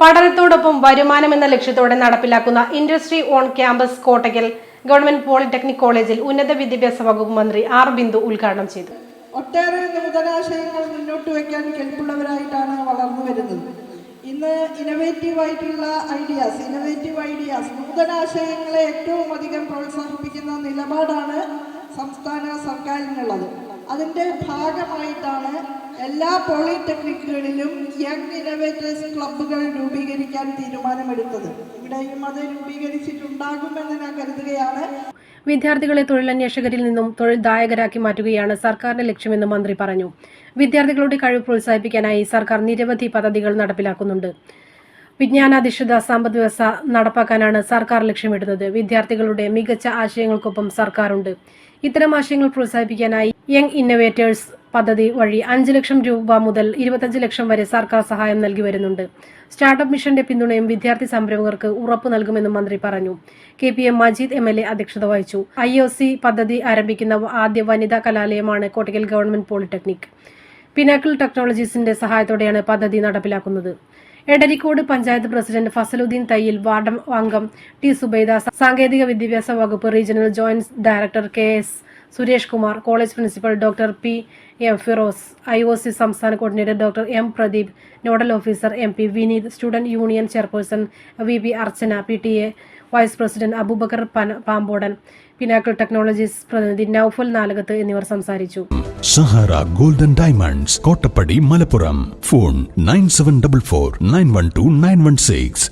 പഠനത്തോടൊപ്പം വരുമാനം എന്ന ലക്ഷ്യത്തോടെ നടപ്പിലാക്കുന്ന industry on campus Kottakkal government polytechnic കോളേജിൽ ഉന്നത വിദ്യാഭ്യാസ വകുപ്പ് മന്ത്രി ആർ ബിന്ദു ഉദ്ഘാടനം ചെയ്തു. ഒട്ടേറെ നൂതനാശയങ്ങൾ മുന്നോട്ട് വയ്ക്കാൻ കെൽപ്പുള്ളവരായിട്ടാണ് വളർന്നു വരുന്നത്. ഇന്ന് ഇന്നവേറ്റീവ് ആയിട്ടുള്ള ഐഡിയാസ് ഇന്നവേറ്റീവ് ഐഡിയാസ് നൂതനാശയങ്ങളെ ഏറ്റവും അധികം പ്രോത്സാഹിപ്പിക്കുന്ന നിലപാടാണ് സംസ്ഥാന സർക്കാരിനുള്ളത്. അതിന്റെ ഭാഗമായിട്ടാണ് എല്ലാ പോളിടെക്നിക്കുകളിലും യങ് ഇന്നോവേറ്റേഴ്സ് ക്ലബ്ബുകൾ രൂപീകരിക്കാൻ തീരുമാനമെടുത്തത്. ഇവിടെയും അത് രൂപീകരിച്ചിട്ടുണ്ടാകുമെന്ന് ഞാൻ കരുതുകയാണ്. വിദ്യാർത്ഥികളെ തൊഴിലന്വേഷകരിൽ നിന്നും തൊഴിൽദായകരാക്കി മാറ്റുകയാണ് സർക്കാരിന്റെ ലക്ഷ്യമെന്ന് മന്ത്രി പറഞ്ഞു. വിദ്യാർത്ഥികളുടെ കഴിവ് പ്രോത്സാഹിപ്പിക്കാനായി സർക്കാർ നിരവധി പദ്ധതികൾ നടപ്പിലാക്കുന്നുണ്ട്. വിജ്ഞാനാധിഷ്ഠിത സമ്പദ് വ്യവസ്ഥ നടപ്പാക്കാനാണ് സർക്കാർ ലക്ഷ്യമിടുന്നത്. വിദ്യാർത്ഥികളുടെ മികച്ച ആശയങ്ങൾക്കൊപ്പം സർക്കാരുണ്ട്. ഇത്തരം ആശയങ്ങൾ പ്രോത്സാഹിപ്പിക്കാനായി യങ് ഇന്നവേറ്റേഴ്സ് പദ്ധതി വഴി അഞ്ച് ലക്ഷം രൂപ മുതൽ ഇരുപത്തഞ്ച് ലക്ഷം വരെ സർക്കാർ സഹായം നൽകി വരുന്നുണ്ട്. സ്റ്റാർട്ടപ്പ് മിഷന്റെ പിന്തുണയും വിദ്യാർത്ഥി സംരംഭകർക്ക് ഉറപ്പ് നൽകുമെന്നും മന്ത്രി പറഞ്ഞു. K P M Majeed M L A അധ്യക്ഷത വഹിച്ചു. ഐ ഒ സി പദ്ധതി ആരംഭിക്കുന്ന ആദ്യ വനിതാ കലാലയമാണ് കോട്ടയ്ക്കൽ ഗവൺമെന്റ് പോളിടെക്നിക്. പിനാക്കിൾ ടെക്നോളജീസിന്റെ സഹായത്തോടെയാണ് പദ്ധതി നടപ്പിലാക്കുന്നത്. എടരിക്കോട് പഞ്ചായത്ത് പ്രസിഡന്റ് ഫസലുദ്ദീൻ തയ്യിൽ വാർഡ് അംഗം ടി സുബൈദ സാങ്കേതിക വിദ്യാഭ്യാസ വകുപ്പ് regional joint director K S Suresh Kumar college principal doctor P M Firoz I O C സംസ്ഥാന coordinator doctor M Pradeep nodal officer M P Vineeth student union chairperson V P Archana P T A vice president Aboobacker Pampodan Pinnacle Technologies പ്രതിനിധി നൌഫൽ നാലകത്ത് എന്നിവർ സംസാരിച്ചു. Sahara golden diamonds Kottappadi Malappuram. Phone nine seven double four nine one two nine one six.